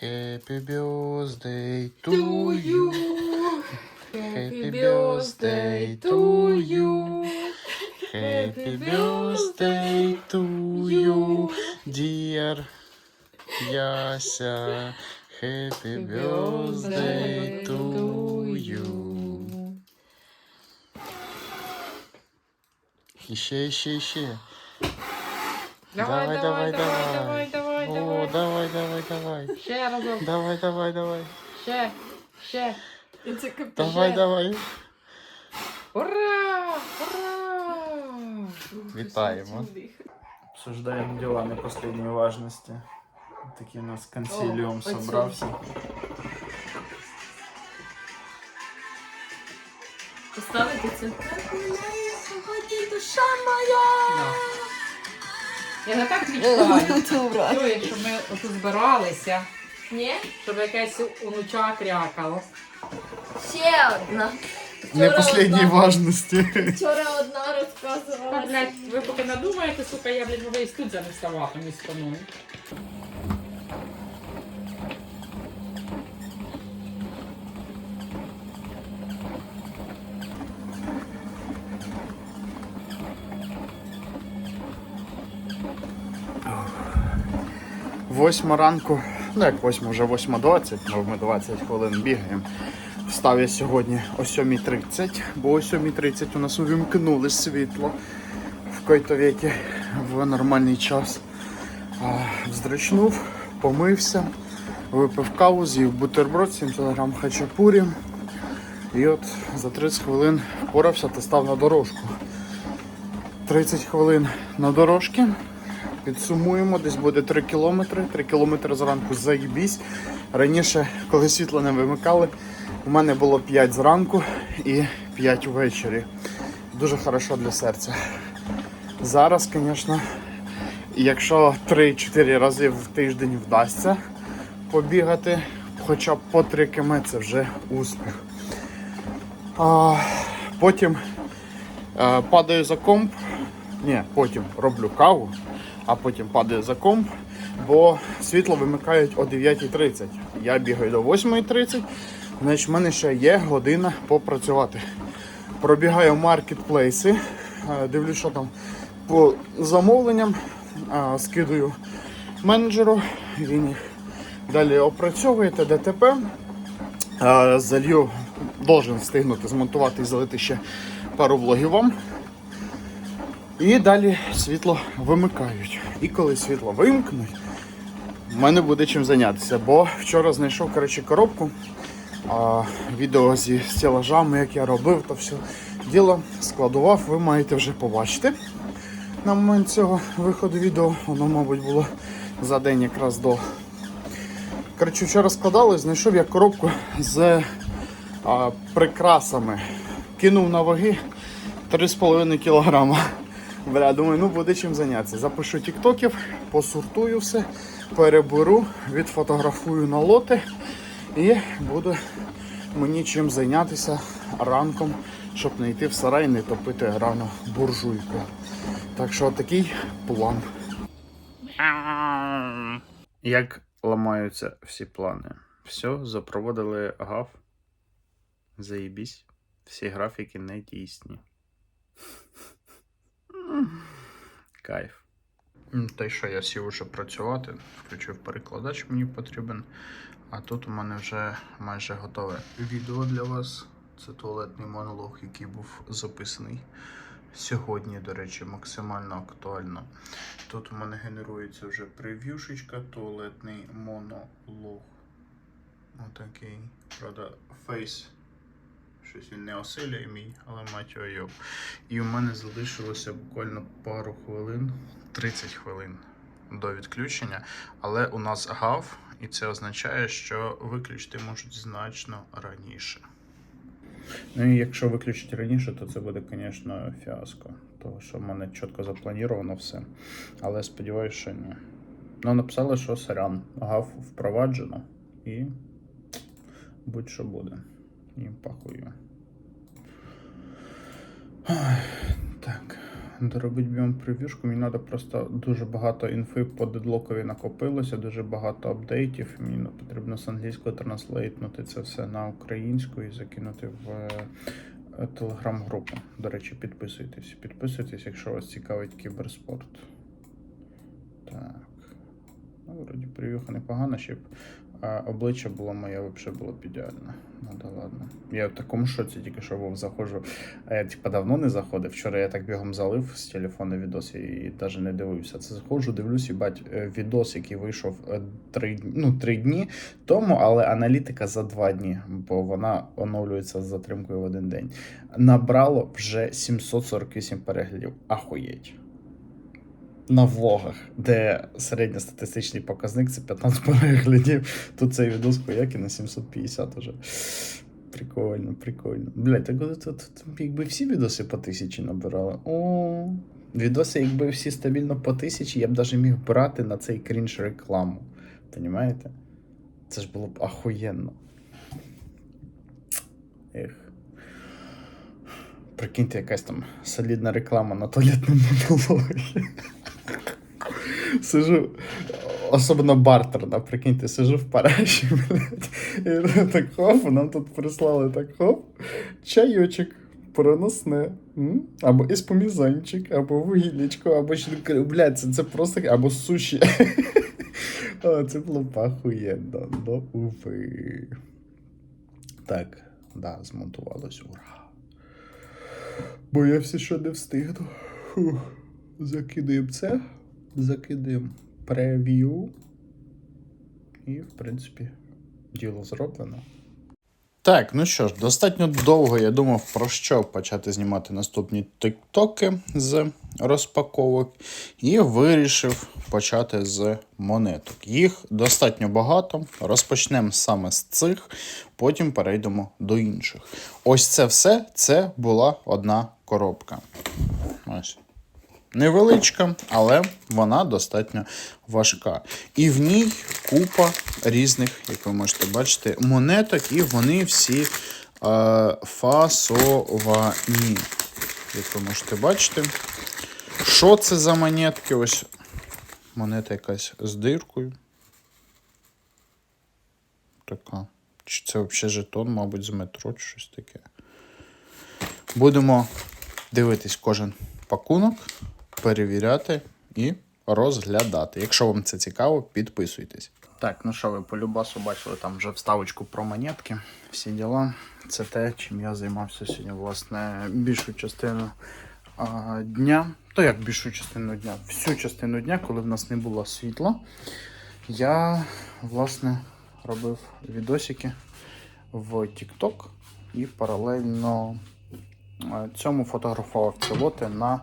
Happy birthday to To you. you. Happy birthday to you. Happy birthday to you, dear Яся. Happy birthday to you. І ще, і ще, і ще. Давай, давай, давай, давай, давай, О, давай. давай, давай, давай. Ще разок. Давай, давай, давай. Ще, ще. Давай, давай. Ура! Ура! Вітаємо. Обсуждаем дела не последней важности. Такий у нас консиліум О, оцю. собрався. Поставити це. Сьогодні душа моя. Я не так відчуваю. Чуєш, щоб ми тут збиралися, Ні? щоб якесь онуча крякало. Ще одна. Не Вчора последней важности. Вчора одна розказувала. блядь, ви поки надумаєте, сука, я, блядь, новий і тут не вставати між спиною. Восьма ранку, ну як восьма, вже 8.20, бо ми 20 хвилин бігаємо. Встав я сьогодні о 7.30, бо о 7.30 у нас увімкнули світло в който віки в нормальний час. А, помився, випив каву, з'їв бутерброд, 7 кг хачапурі. І от за 30 хвилин впорався та став на дорожку. 30 хвилин на дорожки. Підсумуємо, десь буде 3 кілометри. 3 кілометри зранку заїбісь. Раніше, коли світло не вимикали, у мене було 5 зранку і 5 ввечері. Дуже хорошо для серця. Зараз, звісно, якщо 3-4 рази в тиждень вдасться побігати, хоча б по 3 км, це вже успіх. А, потім е, падаю за комп. Ні, потім роблю каву, а потім падаю за комп, бо світло вимикають о 9.30. Я бігаю до 8.30, значить в мене ще є година попрацювати. Пробігаю маркетплейси, е, дивлюсь, що там по замовленням, е, скидую менеджеру, він їх далі опрацьовує ДТП. Е, Залью, должен встигнути змонтувати і залити ще пару влогів вам. І далі світло вимикають. І коли світло вимкнуть, в мене буде чим зайнятися. Бо вчора знайшов коротше, коробку, а, відео зі стелажами, як я робив, то все діло складував, ви маєте вже побачити. На момент цього виходу відео, воно, мабуть, було за день якраз до. Коротше, вчора складали, знайшов я коробку з а, прикрасами. Кинув на ваги 3,5 кілограма. Бля, думаю, ну буде чим зайнятися. Запишу тіктоків, посортую все, переберу, відфотографую на лоти і буде мені чим зайнятися ранком, щоб не йти в сарай, не топити рано буржуйку. Так що такий план. Як ламаються всі плани? Все, запроводили гав. Заїбісь. Всі графіки не дійсні. Кайф. Та й що я сів уже працювати, включив перекладач, мені потрібен. А тут у мене вже майже готове відео для вас. Це туалетний монолог, який був записаний сьогодні, до речі, максимально актуально. Тут у мене генерується вже прев'юшечка, туалетний монолог. Отакий. Правда, фейс. Щось він не осилює мій, але мать його йоб. І у мене залишилося буквально пару хвилин, 30 хвилин до відключення. Але у нас гав, і це означає, що виключити можуть значно раніше. Ну і якщо виключити раніше, то це буде, звісно, фіаско. Тому що в мене чітко заплановано все. Але сподіваюся, що ні. Ну, написали, що сорян, гав впроваджено і будь-що буде. І пахую. Так, доробити біом прев'юшку. Мені треба просто дуже багато інфи по дедлокові накопилося, дуже багато апдейтів. Мені потрібно з англійською транслейтнути це все на українську і закинути в е, телеграм-групу. До речі, підписуйтесь. Підписуйтесь, якщо вас цікавить кіберспорт. Так. Ну, вроді прев'юха непогана, ще б а, обличчя було моє взагалі було б. Ну да ладно. Я в такому шоці тільки що був заходжу. А я типа давно не заходив. Вчора я так бігом залив з телефону відос і навіть не дивився. Це заходжу, дивлюсь, і бать е, відос, який вийшов е, три, ну, три дні тому, але аналітика за два дні, бо вона оновлюється з затримкою в один день. Набрало вже 748 переглядів. Ахуєть. На влогах, де середньостатистичний показник це 15 переглядів. Тут цей відос пояки на 750 уже. Прикольно, прикольно. Блять, от, от, от, якби всі відоси по тисячі набирали. О, відоси, якби всі стабільно по тисячі, я б навіть міг брати на цей крінж рекламу. Понімаєте? Це ж було б ахуєнно. Ех. Прикиньте, якась там солідна реклама на туалетному монологі. Сижу, особливо бартерна, прикиньте, сижу в Параші, блядь, і так хоп, нам тут прислали так хоп, чайочок, проносне, м? або еспомізанчик, або вугілечко, або ще, блядь, це, це просто, або суші. О, це було б ахуєнно, ну, уви. Так, да, змонтувалось, ура. Боявся, що не встигну. Фух. Закидаємо це, закидаємо прев'ю. І, в принципі, діло зроблено. Так, ну що ж, достатньо довго я думав, про що почати знімати наступні тиктоки з розпаковок, і вирішив почати з монеток. Їх достатньо багато. Розпочнемо саме з цих, потім перейдемо до інших. Ось це все це була одна коробка. Ось. Невеличка, але вона достатньо важка. І в ній купа різних, як ви можете бачити, монеток, і вони всі е, фасовані. Як ви можете бачити. Що це за монетки? Ось монета якась з диркою. Така. Чи це взагалі жетон, мабуть, з метро, чи щось таке. Будемо дивитись кожен пакунок, перевіряти і розглядати. Якщо вам це цікаво, підписуйтесь. Так, ну що ви по любасу бачили там вже вставочку про монетки, всі діла. Це те, чим я займався сьогодні, власне, більшу частину а, дня. То як більшу частину дня? Всю частину дня, коли в нас не було світла, я власне робив відосики в TikTok і паралельно цьому фотографував ці лоти на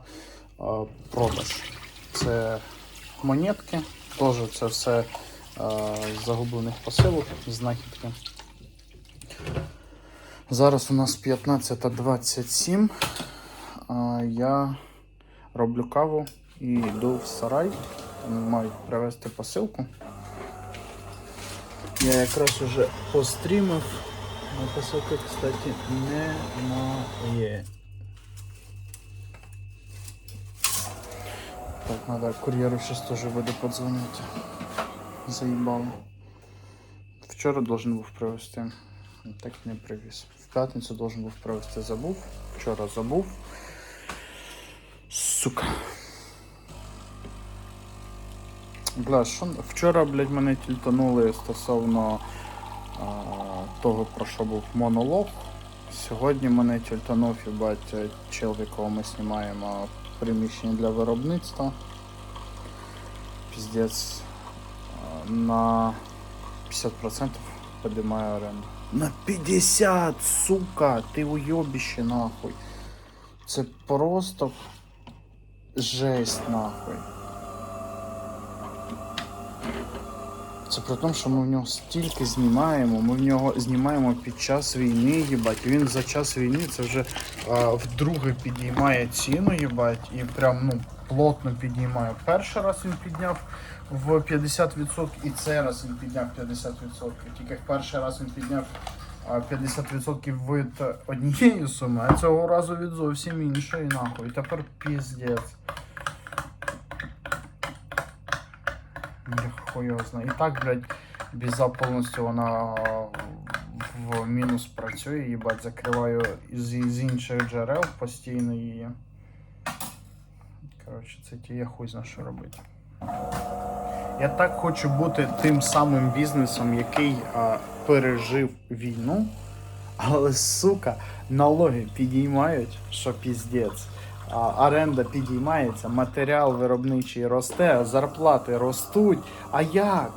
продаж. Це монетки, теж це все е, з загублених посилок, знахідки. Зараз у нас 15.27. Е, Я роблю каву і йду в сарай. Мають привезти посилку. Я якраз уже пострімив. На посилки, кстати, немає. Так, надо кур'єру сейчас тоже буде подзвонити. Заїбало. Вчора должен був привезти. Так не привіз. В п'ятницю должен був привезти, забув. Вчора забув. Сука. Бля, що вчора, блядь, мене тільтанули стосовно а, того, про що був монолог. Сьогодні мене тільтанув, їбать, чел, якого ми знімаємо приміщення для виробництва. Піздець. На 50% піднімає оренду. На 50, сука! Ти уйобіще нахуй. Це просто жесть нахуй. Це при тому, що ми в нього стільки знімаємо, ми в нього знімаємо під час війни, їбать. Він за час війни це вже а, вдруге підіймає ціну, їбать, і прям ну, плотно підіймає. Перший раз він підняв в 50% і цей раз він підняв 50%. Тільки перший раз він підняв а 50% від однієї суми, а цього разу від зовсім іншої, нахуй. І Тепер піздець. Знаю. І так, блядь, віза повністю вона в мінус працює, їбать, закриваю з, з інших джерел постійно її. Коротше, це ті я хуй зна що робити. Я так хочу бути тим самим бізнесом, який а, пережив війну, але сука, налоги підіймають, що піздець. Оренда підіймається, матеріал виробничий росте, зарплати ростуть. А як?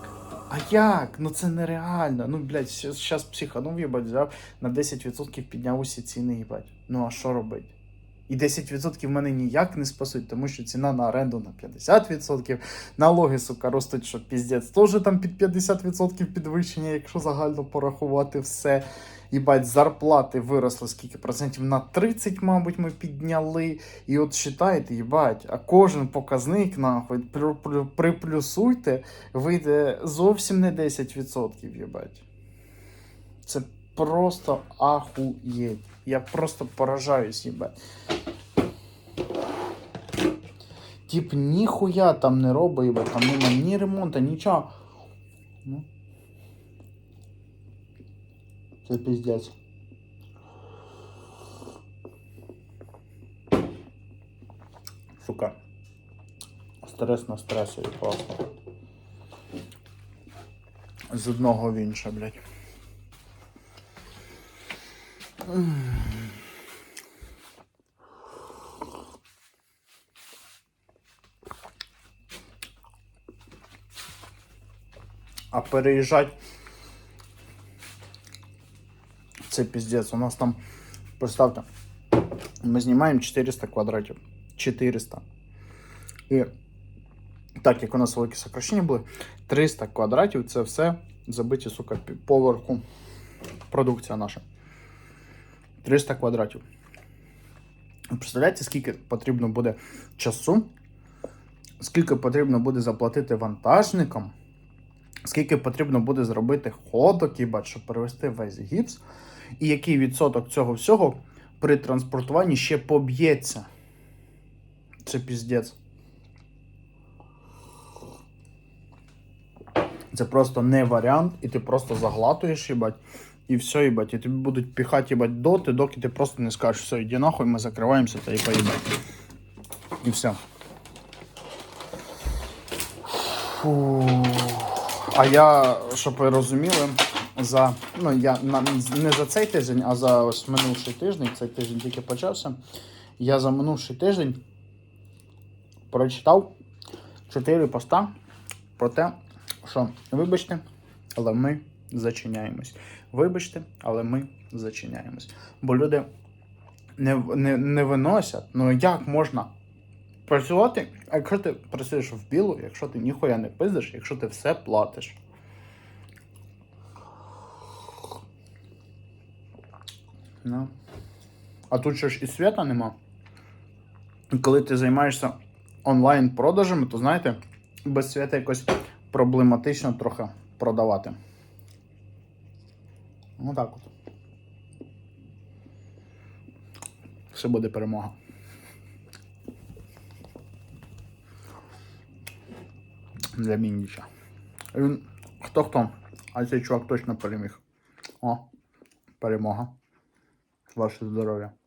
А як? Ну це нереально. Ну, блядь, зараз психанув, їбать, взяв на 10% підняв усі ціни, їбать. Ну а що робити? І 10% мене ніяк не спасуть, тому що ціна на оренду на 50%, налоги, сука, ростуть, що піздець. Теж там під 50% підвищення, якщо загально порахувати все. Їбать, зарплати виросли скільки процентів на 30, мабуть, ми підняли. І от считайте, їбать, а кожен показник, нахуй, плю- плю- приплюсуйте, вийде зовсім не 10%, їбать. Це просто ахуєть. Я просто поражаюсь, їбать. Тип ніхуя там не робить, там нема ні ремонту, нічого. Ну. Це піздець. Сука. Стрес на стресові просто. З одного в інше, блядь. А переїжджати це піздець. У нас там, представте, ми знімаємо 400 квадратів. 400. І так як у нас великі сокращення були, 300 квадратів це все забиті, сука, поверху продукція наша. 300 квадратів. Представляєте, скільки потрібно буде часу, скільки потрібно буде заплатити вантажникам, скільки потрібно буде зробити ходок, їбать, щоб перевести весь гіпс, і який відсоток цього всього при транспортуванні ще поб'ється. Це піздець. Це просто не варіант, і ти просто заглатуєш, їбать, і все, їбать. І тобі будуть піхати, їбать, доти, доки ти просто не скажеш, все, йди нахуй, ми закриваємося та і поїбать. І все. Фу. А я, щоб ви розуміли, за, ну, я на, не за цей тиждень, а за ось минувший тиждень, цей тиждень тільки почався. Я за минувший тиждень прочитав 4 поста про те, що вибачте, але ми зачиняємось. Вибачте, але ми зачиняємось. Бо люди не, не, не виносять. Ну як можна працювати, якщо ти працюєш в білу, якщо ти ніхуя не пиздиш, якщо ти все платиш. Ну. А тут ще ж і свята нема. Коли ти займаєшся онлайн-продажами, то знаєте, без свята якось проблематично трохи продавати. Ну так от. Все буде перемога. Для Міндіча. Він хто хто, а цей чувак точно переміг. О, перемога. Ваше здоров'я.